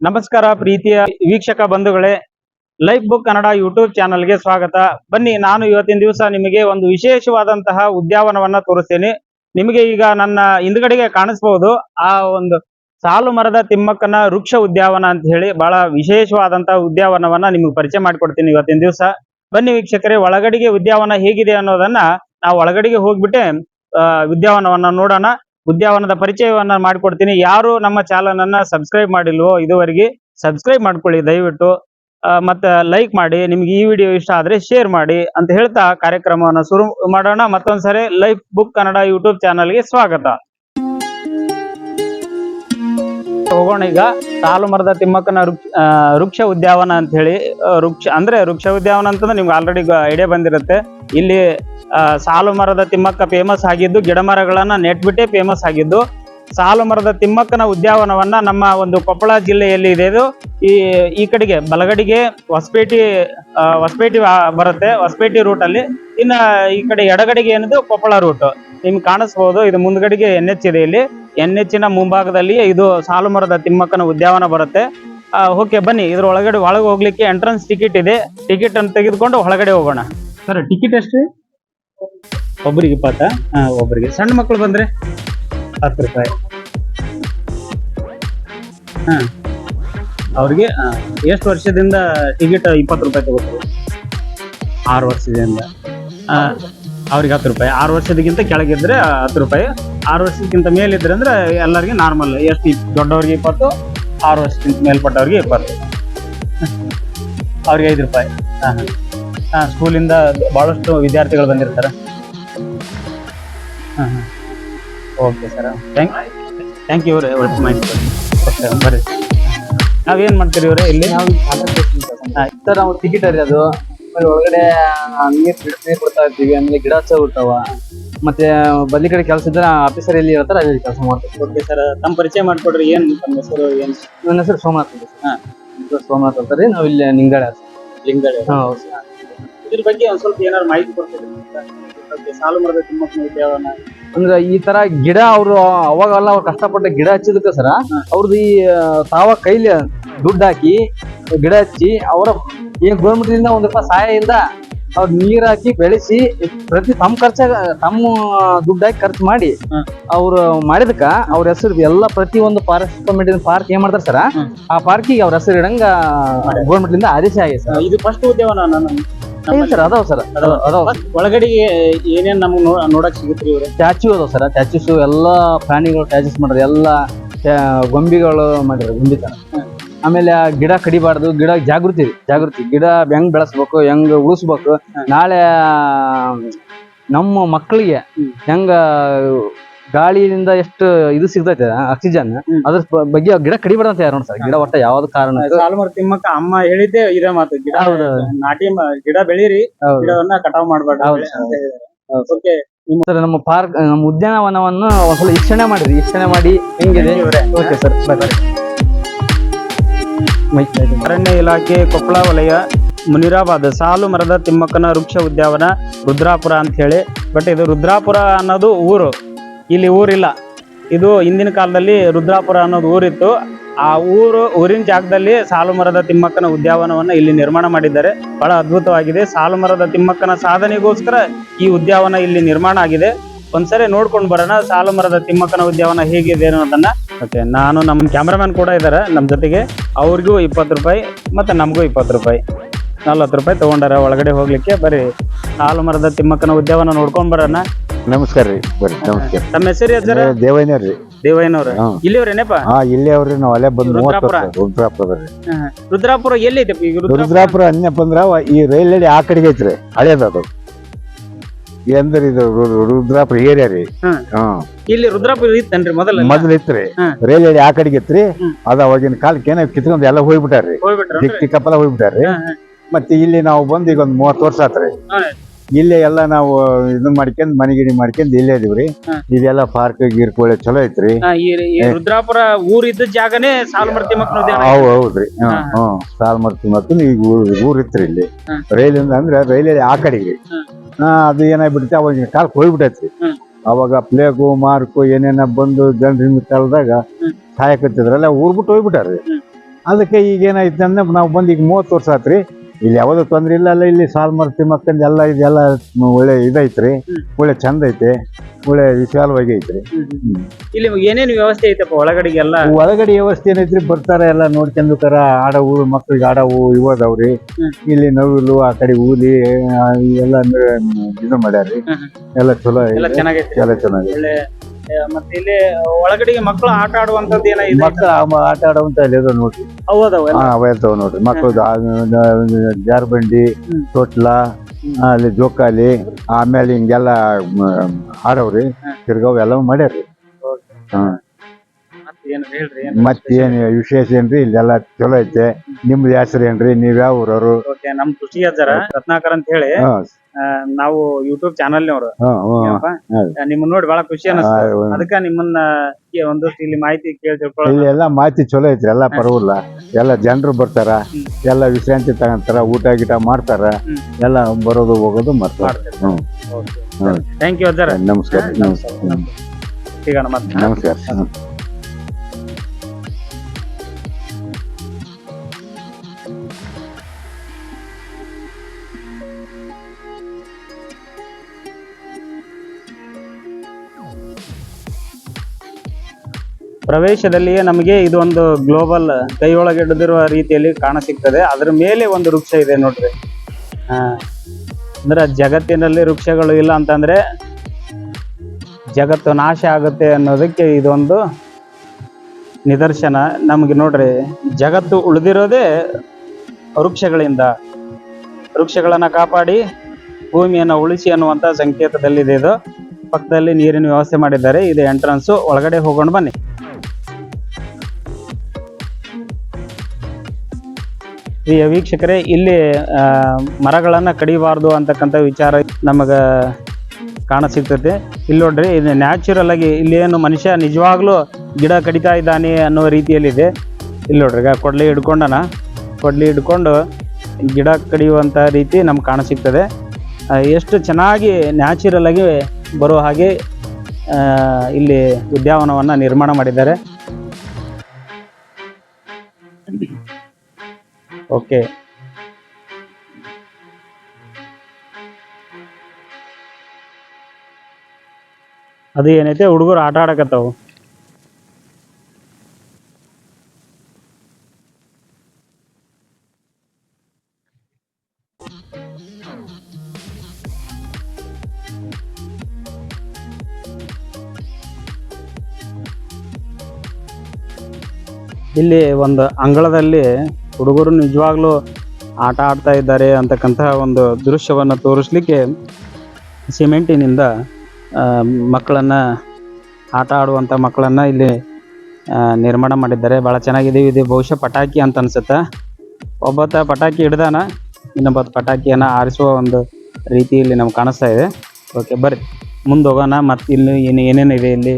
ನಮಸ್ಕಾರ ಪ್ರೀತಿಯ ವೀಕ್ಷಕ ಬಂಧುಗಳೇ, ಲೈಫ್ ಬುಕ್ ಕನ್ನಡ ಯೂಟ್ಯೂಬ್ ಚಾನಲ್ಗೆ ಸ್ವಾಗತ. ಬನ್ನಿ, ನಾನು ಇವತ್ತಿನ ದಿವಸ ನಿಮಗೆ ಒಂದು ವಿಶೇಷವಾದಂತಹ ಉದ್ಯಾವನವನ್ನ ತೋರಿಸ್ತೇನೆ. ನಿಮಗೆ ಈಗ ನನ್ನ ಹಿಂದ್ಗಡೆಗೆ ಕಾಣಿಸ್ಬಹುದು ಆ ಒಂದು ಸಾಲು ಮರದ ತಿಮ್ಮಕ್ಕನ ವೃಕ್ಷ ಉದ್ಯಾವನ ಅಂತ ಹೇಳಿ ಬಹಳ ವಿಶೇಷವಾದಂತಹ ಉದ್ಯಾವನವನ್ನ ನಿಮಗೆ ಪರಿಚಯ ಮಾಡಿಕೊಡ್ತೀನಿ ಇವತ್ತಿನ ದಿವಸ. ಬನ್ನಿ ವೀಕ್ಷಕರೇ, ಒಳಗಡೆಗೆ ಉದ್ಯಾನವನ ಹೇಗಿದೆ ಅನ್ನೋದನ್ನ ನಾವು ಒಳಗಡೆಗೆ ಹೋಗ್ಬಿಟ್ಟೆ ಉದ್ಯಾನವನವನ್ನ ನೋಡೋಣ. ಉದ್ಯಾನವನದ ಪರಿಚಯವನ್ನ ಮಾಡಿಕೊಡ್ತೀನಿ. ಯಾರು ನಮ್ಮ ಚಾನಲ್ ಅನ್ನ ಸಬ್ಸ್ಕ್ರೈಬ್ ಮಾಡಿಲ್ವೋ ಇದುವರೆಗೆ ಸಬ್ಸ್ಕ್ರೈಬ್ ಮಾಡ್ಕೊಳ್ಳಿ ದಯವಿಟ್ಟು. ಮತ್ತೆ ಲೈಕ್ ಮಾಡಿ, ನಿಮ್ಗೆ ಈ ವಿಡಿಯೋ ಇಷ್ಟ ಆದ್ರೆ ಶೇರ್ ಮಾಡಿ ಅಂತ ಹೇಳ್ತಾ ಕಾರ್ಯಕ್ರಮವನ್ನು ಶುರು ಮಾಡೋಣ. ಮತ್ತೊಂದ್ಸರಿ ಲೈಫ್ ಬುಕ್ ಕನ್ನಡ ಯೂಟ್ಯೂಬ್ ಚಾನಲ್ಗೆ ಸ್ವಾಗತ. ಹೋಗೋಣ ಈಗ ಸಾಲು ಮರದ ತಿಮ್ಮಕ್ಕನ ವೃಕ್ಷ ಉದ್ಯಾವನ ಅಂತ ಹೇಳಿ ವೃಕ್ಷ, ಅಂದ್ರೆ ವೃಕ್ಷ ಉದ್ಯಾವನ ಅಂತಂದ್ರೆ ನಿಮ್ಗೆ ಆಲ್ರೆಡಿ ಐಡಿಯಾ ಬಂದಿರುತ್ತೆ. ಇಲ್ಲಿ ಸಾಲು ಮರದ ತಿಮ್ಮಕ್ಕ ಫೇಮಸ್ ಆಗಿದ್ದು ಗಿಡ ಮರಗಳನ್ನ ನೆಟ್ಬಿಟ್ಟೆ ಫೇಮಸ್ ಆಗಿದ್ದು. ಸಾಲು ಮರದ ತಿಮ್ಮಕ್ಕನ ಉದ್ಯಾನವನವನ್ನ ನಮ್ಮ ಒಂದು ಕೊಪ್ಪಳ ಜಿಲ್ಲೆಯಲ್ಲಿ ಇದೆ ಇದು. ಈ ಈ ಕಡೆಗೆ ಬಲಗಡೆಗೆ ಹೊಸಪೇಟೆ ಹೊಸಪೇಟೆ ಬರುತ್ತೆ, ಹೊಸಪೇಟೆ ರೂಟ್ ಅಲ್ಲಿ. ಇನ್ನ ಈ ಕಡೆ ಎಡಗಡೆಗೆ ಏನಿದೆ, ಕೊಪ್ಪಳ ರೂಟ್ ನಿಮ್ಗೆ ಕಾಣಿಸ್ಬೋದು, ಇದು ಮುಂದ್ಗಡೆಗೆ ಎನ್ ಎಚ್ ಇದೆ ಇಲ್ಲಿ. ಎನ್ ಎಚ್ಚಿನ ಮುಂಭಾಗದಲ್ಲಿ ಇದು ಸಾಲು ಮರದ ತಿಮ್ಮಕ್ಕನ ಉದ್ಯಾನವನ ಬರುತ್ತೆ. ಓಕೆ ಬನ್ನಿ ಇದ್ರ ಒಳಗಡೆ ಒಳಗೆ ಹೋಗ್ಲಿಕ್ಕೆ ಎಂಟ್ರೆನ್ಸ್ ಟಿಕೆಟ್ ಇದೆ. ಟಿಕೆಟ್ ಅನ್ನು ತೆಗೆದುಕೊಂಡು ಒಳಗಡೆ ಹೋಗೋಣ. ಸರ್ ಟಿಕೆಟ್ ಎಷ್ಟು? ಒಬ್ಬರಿಗೆ ಇಪ್ಪತ್ತ ಒಬ್ಬರಿಗೆ. ಸಣ್ಣ ಮಕ್ಕಳು ಬಂದ್ರೆ ಹತ್ತು ರೂಪಾಯಿ. ಹಾ. ಅವ್ರಿಗೆ ಎಷ್ಟು ವರ್ಷದಿಂದ ಟಿಕೆಟ್ ಇಪ್ಪತ್ತು ರೂಪಾಯಿ ತಗೋತಾರೆ? ಆರು ವರ್ಷದಿಂದ. ಅವ್ರಿಗೆ ಹತ್ತು ರೂಪಾಯಿ. ಆರು ವರ್ಷದಕ್ಕಿಂತ ಕೆಳಗಿದ್ರೆ ಹತ್ತು ರೂಪಾಯಿ. ಆರು ವರ್ಷಕ್ಕಿಂತ ಮೇಲಿದ್ರೆ ಅಂದ್ರೆ ಎಲ್ಲರಿಗೆ ನಾರ್ಮಲ್ ಎಷ್ಟು ದೊಡ್ಡವ್ರಿಗೆ ಇಪ್ಪತ್ತು, ಆರು ವರ್ಷಕ್ಕಿಂತ ಮೇಲ್ಪಟ್ಟವ್ರಿಗೆ ಇಪ್ಪತ್ತು. ಅವ್ರಿಗೆ ಐದು ರೂಪಾಯಿ. ಹಾಂ ಹಾಂ. ಸ್ಕೂಲಿಂದ ಭಾಳಷ್ಟು ವಿದ್ಯಾರ್ಥಿಗಳು ಬಂದಿರ್ತಾರೆ. ಹಾಂ ಹಾಂ. Okay sir thank thank you ಅವರೇ ಮಾಹಿತಿ. ಓಕೆ ಬರ್ರಿ ನಾವೇನು ಮಾಡ್ತೀರಿ ಇವರೇ ಇಲ್ಲಿ? ಸರ್ ನಾವು ಟಿಕೆಟ್ ರೀ ಅದು. ಆಮೇಲೆ ಒಳಗಡೆ ನೀರು ಬಿಡ್ ನೀರ್ ಕೊಡ್ತಾ ಇರ್ತೀವಿ. ಆಮೇಲೆ ಗಿಡ ಹಚ್ಚ ಬಿಡ್ತಾವ ಮತ್ತೆ ಬದಿ ಕಡೆ ಕೆಲಸ ಇದ್ರೆ ಆಫೀಸರ್ ಎಲ್ಲಿ ಇರ್ತಾರೆ ಅಲ್ಲಿ ಕೆಲಸ ಮಾಡ್ತೀವಿ. ಓಕೆ ಸರ್ ತಮ್ಮ ಪರಿಚಯ ಮಾಡಿಕೊಡ್ರಿ. ಏನು ತಮ್ಮ ಹೆಸರು ಏನು? ನನ್ನ ಹೆಸರು ಸೋಮನಾಥ್ ಹಾಂ. ಸೋಮನಾಥ್ ಅಂತಾರೆ ನಾವು ಇಲ್ಲಿ ನಿಂಗಾಳೆ ಲಿಂಗಡೆ ಹಾಂ. ಇದ್ರ ಬಗ್ಗೆ ಒಂದ್ ಸ್ವಲ್ಪ ಏನಾದ್ರು ಮಾಹಿತಿ ಕೊಡ್ತೀರಿ? ಬಗ್ಗೆ ಸಾಲು ಮರದ ತುಂಬಾ ಅಂದ್ರೆ ಈ ತರ ಗಿಡ ಅವರು ಅವಾಗೆಲ್ಲ ಅವ್ರು ಕಷ್ಟಪಟ್ಟು ಗಿಡ ಹಚ್ಚಿದಕ್ಕೆ ಸರ ಅವ್ರದ್ದು ಈ ತಾವ ಕೈಲಿ ದುಡ್ಡು ಹಾಕಿ ಗಿಡ ಹಚ್ಚಿ ಅವರ ಏನ್ ಗೋರ್ಮೆಂಟ್ದಿಂದ ಒಂದ್ ರೂಪಾಯಿ ಸಹಾಯದಿಂದ ಅವ್ರ ನೀರ್ ಹಾಕಿ ಬೆಳೆಸಿ ಪ್ರತಿ ತಮ್ಮ ಖರ್ಚ ತಮ್ಮ ದುಡ್ಡು ಹಾಕಿ ಖರ್ಚು ಮಾಡಿ. ಅವ್ರು ಮಾಡಿದಕ್ಕ ಅವ್ರ ಹೆಸರು ಎಲ್ಲ ಪ್ರತಿ ಒಂದು ಫಾರೆಸ್ಟ್ ಡಿಪಾರ್ಟ್ಮೆಂಟ್ ಪಾರ್ಕ್ ಏನ್ ಮಾಡ್ತಾರೆ ಸರ್? ಆ ಪಾರ್ಕಿಗೆ ಅವ್ರ ಹೆಸರು ಇಡಂಗ ಗೋರ್ಮೆಂಟ್ ಇಂದ ಆದೇಶ ಆಗಿದೆ ಸರ್. ಇದು ಫಸ್ಟ್ ಉದ್ಯಮ ನಾನು? ಸರ್ ಅದಾವ ಸರ್? ಅದಾವ. ಒಳಗಡೆ ಏನೇನ್ ನಮ್ಗೆ ನೋಡಕ್ ಸಿಗುತ್ತೆ ಇವ್ರೆ? ಸ್ಟ್ಯಾಚ್ಯೂ ಅದಾವ ಸರ್ ಸ್ಟ್ಯಾಚ್ಯೂಸ್ ಎಲ್ಲಾ ಪ್ರಾಣಿಗಳು ಸ್ಟ್ಯಾಚ್ಯೂಸ್ ಮಾಡಿದ್ರು ಎಲ್ಲಾ ಗೊಂಬಿಗಳು ಮಾಡಿದ್ರು ಗೊಂಬಿ ತರ. ಆಮೇಲೆ ಆ ಗಿಡ ಕಡಿಬಾರ್ದು ಗಿಡ ಜಾಗೃತಿ ಜಾಗೃತಿ. ಗಿಡ ಹೆಂಗ್ ಬೆಳೆಸ್ಬೇಕು ಹೆಂಗ್ ಉಳಿಸ್ಬೇಕು ನಾಳೆ ನಮ್ಮ ಮಕ್ಕಳಿಗೆ. ಹೆಂಗ ಗಾಳಿಯಿಂದ ಎಷ್ಟು ಇದು ಸಿಗ್ತೈತೆ ಆಕ್ಸಿಜನ್. ಅದ್ರ ಬಗ್ಗೆ ಗಿಡ ಕಡಿಬಾರ್ದು ಅಂತ ಯಾರು ಸರ್ ಗಿಡ ಒಟ್ಟ ಯಾವ್ದು ಕಾರಣ ತಿಮ್ಮಕ್ಕ ಅಮ್ಮ ಹೇಳಿದ್ದೆ ಇದೇ ಮಾತು ಗಿಡ ನಾಟಿ ಗಿಡ ಬೆಳೀರಿ. ಗಿಡವನ್ನ ಕಟಾವ್. ಓಕೆ ಸರ್ ನಮ್ಮ ಪಾರ್ಕ್ ನಮ್ಮ ಉದ್ಯಾನವನವನ್ನು ಒಂದ್ಸಲ ವೀಕ್ಷಣೆ ಮಾಡಿದ್ರಿ ವೀಕ್ಷಣೆ ಮಾಡಿ ಹೆಂಗಿದೆ ಓಕೆ ಸರ್. ಅರಣ್ಯ ಇಲಾಖೆ ಕೊಪ್ಪಳ ವಲಯ ಮುನಿರಾಬಾದ್ ಸಾಲು ಮರದ ತಿಮ್ಮಕ್ಕನ ವೃಕ್ಷ ಉದ್ಯಾವನ ರುದ್ರಾಪುರ ಅಂತ ಹೇಳಿ ಬಟ್ ಇದು ರುದ್ರಾಪುರ ಅನ್ನೋದು ಊರು ಇಲ್ಲಿ ಊರಿಲ್ಲ. ಇದು ಹಿಂದಿನ ಕಾಲದಲ್ಲಿ ರುದ್ರಾಪುರ ಅನ್ನೋದು ಊರಿತ್ತು. ಆ ಊರು, ಊರಿನ ಜಾಗದಲ್ಲಿ ಸಾಲು ಮರದ ತಿಮ್ಮಕ್ಕನ ಉದ್ಯಾನವನವನ್ನ ಇಲ್ಲಿ ನಿರ್ಮಾಣ ಮಾಡಿದ್ದಾರೆ. ಬಹಳ ಅದ್ಭುತವಾಗಿದೆ. ಸಾಲು ಮರದ ತಿಮ್ಮಕ್ಕನ ಸಾಧನೆಗೋಸ್ಕರ ಈ ಉದ್ಯಾನವನ ಇಲ್ಲಿ ನಿರ್ಮಾಣ ಆಗಿದೆ. ಒಂದ್ಸರಿ ನೋಡ್ಕೊಂಡು ಬರೋಣ ಸಾಲು ಮರದ ತಿಮ್ಮಕ್ಕನ ಉದ್ಯಾನವನ ಹೇಗಿದೆ ಅನ್ನೋದನ್ನ. ಮತ್ತೆ ನಾನು ನಮ್ಮ ಕ್ಯಾಮ್ರಾಮನ್ ಕೂಡ ಇದ್ದಾರೆ. ನಮ್ಮ ಜೊತೆಗೆ ಅವ್ರಿಗೂ ಇಪ್ಪತ್ತು ರೂಪಾಯಿ ಮತ್ತೆ ನಮಗೂ ಇಪ್ಪತ್ತು ರೂಪಾಯಿ. ನಲ್ವತ್ತು ರೂಪಾಯಿ ತಗೊಂಡಾರ. ಒಳಗಡೆ ಹೋಗ್ಲಿಕ್ಕೆ ಬರೀ ಸಾಲು ಮರದ ತಿಮ್ಮಕ್ಕನ ಉದ್ಯಾನವನ ನೋಡ್ಕೊಂಡು ಬರೋಣ. ನಮಸ್ಕಾರ ರೀ ಬರ್ರಿ ನಮಸ್ಕಾರ. ತಮ್ಮ ಹೆಸರು ಹೆಸರ ದೇವಯ್ಯನವ್ರ ರೀ. ದೇವಯ್ಯನವ್ರ. ಹಾ. ಇಲ್ಲಿವ್ರೇನಪ್ಪ ಹಾ ಇಲ್ಲೇ ಅವ್ರಿ ನಾವ್ ಅಲ್ಲೇ ಬಂದ್ ಮೂವತ್ತು ರುದ್ರಾಪುರ? ವರ್ಷ ರುದ್ರಾಪುರ ಎಲ್ಲಿದೆ ಈಗ? ರುದ್ರಾಪುರ? ರುದ್ರಾಪುರ ಅನ್ಯಪ್ಪ ಅಂದ್ರ ಅವ ಈ ರೈಲ್ ಹಳಿ ಆ ಕಡೆಗೆ ಐತ್ರಿ ಹಳೇದದು ಎಂದ್ರ ಇದು ರು- ರು- ರುದ್ರಾಪುರ ಏರಿಯಾ ರೀ. ಹ್ಮ್. ಹ್ಮ್ ಇಲ್ಲಿ ರುದ್ರಾಪುರ ಇತ್ತನ್ರಿ ಮೊದಲ ಮೊದ್ಲ ಇತ್ರಿ. ಹ್ಮ್. ರೈಲ್ ಹಳಿ ಆ ಕಡೆಗೆ ಇತ್ರಿ ಹ್ಮ್. ಅದ ಅವಾಗಿನ ಕಾಲಕ್ಕೆ ಏನೋ ಕಿತ್ಕೊಂಡ್ ಎಲ್ಲ ಹೋಗ್ಬಿಟ್ಟಾರ್ರಿ. ಹೋಗ್ಬಿಟ್ರ ದಿಕ್ ಹೋಗ್ಬಿಟ್ಟಾರ್ರಿ. ಮತ್ತೆ ಇಲ್ಲಿ ನಾವು ಬಂದ್ ಈಗ ಒಂದ್ ಮೂವತ್ತು ವರ್ಷ ಆತ್ರಿ. ಹಾ. ಇಲ್ಲೇ ಎಲ್ಲ ನಾವು ಇದನ್ ಮಾಡ್ಕೊಂಡ್ ಮನೆಗಿಡಿ ಮಾಡ್ಕೊಂಡ್ ಇಲ್ಲೇ ಇದೀವ್ರಿ ಹಾ. ಇದೆಲ್ಲ ಪಾರ್ಕ್ ಗೀರ್ಕೊಳ್ಳೆ ಚಲೋ ಐತ್ರಿ ಈ ಈ ರುದ್ರಾಪುರ ಊರ್ ಇದ್ದ ಜಾಗನೇ ಸಾಲ್ಮರ್ತಿ ಉದ್ಯಾನ ಹೌದ್ ಹೌದ್ರಿ ಹಾ. ಹ್ಮ್ ಹ್ಮ್ ಸಾಲ್ಮರ್ತಿ ಮತ್ತು ಈಗ ಊರ್ ಊರ್ ಇತ್ರಿ ಇಲ್ಲಿ ಹಾ. ರೈಲಿಂದ ಅಂದ್ರೆ ರೈಲಲ್ಲಿ ಆ ಕಡೆಗೆ ಹಾ. ಹಾ ಅದು ಏನಾಗ್ಬಿಡುತ್ತೆ ಅವಾಗ ಕಾಲ್ ಹೋಗ್ಬಿಟ್ಟೈತಿ ಹ್ಮ್. ಅವಾಗ ಪ್ಲೇಗು ಮಾರ್ಕು ಏನೇನ ಬಂದು ಜನರಿಂದ ಕಾಲದಾಗ ಹ್ಮ್. ಸಾಯಕತ್ತಿದ್ರಲ್ಲ ಊರ್ ಬಿಟ್ಟು ಹೋಗ್ಬಿಟ್ಟಾರ್ರಿ ಹ್ಮ್. ಅದಕ್ಕೆ ಈಗ ಏನಾಯ್ತು ಅಂದ್ರೆ ನಾವು ಬಂದು ಈಗ ಮೂವತ್ತು ವರ್ಷ ಆತ್ರಿ ಇಲ್ಲಿ ಯಾವುದೋ ತೊಂದ್ರೆ ಇಲ್ಲ ಅಲ್ಲ ಇಲ್ಲಿ ಸಾಲ್ ಮರ್ತಿ ತಿಮ್ಮಕ್ಕಂದು ಎಲ್ಲ ಇದೆಲ್ಲ ಒಳ್ಳೆ ಇದೈತ್ರಿ. ಒಳ್ಳೆ ಚಂದ ಐತೆ ಒಳ್ಳೆ ವಿಶಾಲವಾಗಿ ಐತ್ರಿ ಇಲ್ಲಿ ಏನೇನು ವ್ಯವಸ್ಥೆ ಐತಪ್ಪ ಒಳಗಡೆಗೆಲ್ಲ? ಒಳಗಡೆ ವ್ಯವಸ್ಥೆ ಏನೈತ್ರಿ ಬರ್ತಾರ ಎಲ್ಲ ನೋಡ್ಕೊಂಡ್ತಾರ ಆಡವು ಮಕ್ಳಿಗೆ ಆಡವು ಇವದವ್ರಿ ಹ್ಮ್. ಇಲ್ಲಿ ನವಿಲು ಆ ಕಡೆ ಹೂಲಿ ಆ, ಎಲ್ಲ ಇದು ಮಾಡ್ಯಾರ್ರಿ. ಎಲ್ಲ ಚಲೋ ಎಲ್ಲ. ಚೆನ್ನಾಗೈತಿ. ಎಲ್ಲ ಚೆನ್ನಾಗಿ ಮತ್ತೆ ಇಲ್ಲಿ ಒಳಗಡೆ ಮಕ್ಕಳು ಆಟ ಆಡುವಂತದ್ದು ಏನ ಇದೆ? ಮಕ್ಕಳು ಆಟ ಆಡುವಂತ ಇದಾವ್ ನೋಡ್ರಿ. ಹೌದವ ಹಾ ನೋಡ್ರಿ. ಮಕ್ಕಳು ಜಾರ್ಬಂಡಿ. ತೊಟ್ಲ ಅಲ್ಲಿ ಜೋಕಾಲಿ ಆಮೇಲೆ ಹಿಂಗೆಲ್ಲ ಆಡವ್ರಿ. ತಿರ್ಗಾವ್ ಎಲ್ಲ ಮಾಡ್ಯಾರ್ರಿ. ಮತ್ತೇನು ವಿಶೇಷ? ಏನ್ರಿ? ಇಲ್ಲೆಲ್ಲ ಚಲೋ ಐತೆ. ನಿಮ್ದು ಹೆಸರು ಏನ್ರಿ? ನೀವ್ ಯಾವ ಊರವ್ರು? ಓಕೆ ನಮ್ ಖುಷಿ ಅಜ್ಜಾರ ರತ್ನಾಕರ್ ಅಂತ ಹೇಳಿ ನಾವು ಯೂಟ್ಯೂಬ್ ಚಾನಲ್ ನವರು ನಿಮ್ಮನ್ನ ನೋಡಿ ಬಹಳ ಖುಷಿ ಅನಿಸ್ತ. ಅದಕ್ಕ ನಿಮ್ಮನ್ನ ಒಂದು ಒಂದಷ್ಟು ಇಲ್ಲಿ ಮಾಹಿತಿ ಕೇಳಿ ತಿಳ್ಕೊಳ್ಳಿ ಎಲ್ಲಾ ಮಾಹಿತಿ ಚಲೋ ಐತ್ರಿ ಎಲ್ಲ ಪರವಾಗಿಲ್ಲ. ಎಲ್ಲ ಜನರು ಬರ್ತಾರ ಎಲ್ಲ ವಿಶ್ರಾಂತಿ ತಗೊಂತಾರ ಊಟ ಗೀಟ ಮಾಡ್ತಾರ. ಎಲ್ಲ ಬರೋದು ಹೋಗೋದು ಮಾಡ್ತಾರ. ಥ್ಯಾಂಕ್ ಯು ನಮಸ್ಕಾರ. ನಮಸ್ಕಾರ. ನಮಸ್ಕಾರ. ಪ್ರವೇಶದಲ್ಲಿಯೇ ನಮಗೆ ಇದು ಒಂದು ಗ್ಲೋಬಲ್ ಕೈಯೊಳಗೆ ಹಿಡಿದಿರುವ ರೀತಿಯಲ್ಲಿ ಕಾಣ ಸಿಗ್ತದೆ. ಅದರ ಮೇಲೆ ಒಂದು ವೃಕ್ಷ ಇದೆ ನೋಡ್ರಿ. ಅಂದ್ರೆ ಜಗತ್ತಿನಲ್ಲಿ ವೃಕ್ಷಗಳು ಇಲ್ಲ ಅಂತಂದ್ರೆ ಜಗತ್ತು ನಾಶ ಆಗುತ್ತೆ ಅನ್ನೋದಕ್ಕೆ ಇದೊಂದು ನಿದರ್ಶನ. ನಮಗೆ ನೋಡ್ರಿ, ಜಗತ್ತು ಉಳಿದಿರೋದೇ ವೃಕ್ಷಗಳಿಂದ. ವೃಕ್ಷಗಳನ್ನ ಕಾಪಾಡಿ ಭೂಮಿಯನ್ನು ಉಳಿಸಿ ಅನ್ನುವಂಥ ಸಂಕೇತದಲ್ಲಿದೆ ಇದು. ಪಕ್ಕದಲ್ಲಿ ನೀರಿನ ವ್ಯವಸ್ಥೆ ಮಾಡಿದ್ದಾರೆ. ಇದು ಎಂಟ್ರನ್ಸು ಒಳಗಡೆ ಹೋಗೋಣ ಬನ್ನಿ. ಈ ವೀಕ್ಷಕರೇ, ಇಲ್ಲಿ ಮರಗಳನ್ನು ಕಡಿಬಾರ್ದು ಅಂತಕ್ಕಂಥ ವಿಚಾರ ನಮಗೆ ಕಾಣ ಸಿಗ್ತದೆ ಇಲ್ಲಿ ನೋಡ್ರಿ, ಇದು ನ್ಯಾಚುರಲ್ ಆಗಿ ಇಲ್ಲಿ ಏನು ಮನುಷ್ಯ ನಿಜವಾಗ್ಲೂ ಗಿಡ ಕಡಿತಾ ಇದ್ದಾನೆ ಅನ್ನೋ ರೀತಿಯಲ್ಲಿದೆ. ಇಲ್ಲಿ ನೋಡ್ರಿ ಕೊಡ್ಲಿ ಹಿಡ್ಕೊಂಡನ. ಕೊಡ್ಲಿ ಹಿಡ್ಕೊಂಡು ಗಿಡ ಕಡಿಯುವಂತಹ ರೀತಿ ನಮ್ಗೆ ಕಾಣಸಿಗ್ತದೆ. ಎಷ್ಟು ಚೆನ್ನಾಗಿ ನ್ಯಾಚುರಲ್ ಆಗಿ ಬರೋ ಹಾಗೆ ಇಲ್ಲಿ ಉದ್ಯಾನವನವನ್ನು ನಿರ್ಮಾಣ ಮಾಡಿದ್ದಾರೆ. ಓಕೆ ಅದು ಏನೈತೆ, ಹುಡುಗರು ಆಟ ಆಡಕತ್ತಾವು. ಇಲ್ಲಿ ಒಂದು ಅಂಗಳದಲ್ಲಿ ಹುಡುಗರು ನಿಜವಾಗ್ಲೂ ಆಟ ಆಡ್ತಾ ಇದ್ದಾರೆ ಅಂತಕ್ಕಂತಹ ಒಂದು ದೃಶ್ಯವನ್ನು ತೋರಿಸ್ಲಿಕ್ಕೆ ಸಿಮೆಂಟಿನಿಂದ ಮಕ್ಕಳನ್ನು ಆಟ ಆಡುವಂಥ ಮಕ್ಕಳನ್ನು ಇಲ್ಲಿ ನಿರ್ಮಾಣ ಮಾಡಿದ್ದಾರೆ. ಭಾಳ ಚೆನ್ನಾಗಿದೆ ಇದು. ಬಹುಶಃ ಪಟಾಕಿ ಅಂತ ಅನ್ಸುತ್ತೆ? ಒಬ್ಬತ್ತ ಪಟಾಕಿ ಹಿಡ್ದಾನ ಇನ್ನೊಬ್ಬತ್ತು ಪಟಾಕಿಯನ್ನು ಆರಿಸುವ ಒಂದು ರೀತಿ ಇಲ್ಲಿ ನಮ್ಗೆ ಕಾಣಿಸ್ತಾ ಇದೆ. ಓಕೆ ಬರ್ರಿ. ಮುಂದೆ ಹೋಗೋಣ. ಮತ್ತು ಇಲ್ಲಿ ಏನು ಏನೇನಿದೆ ಇಲ್ಲಿ?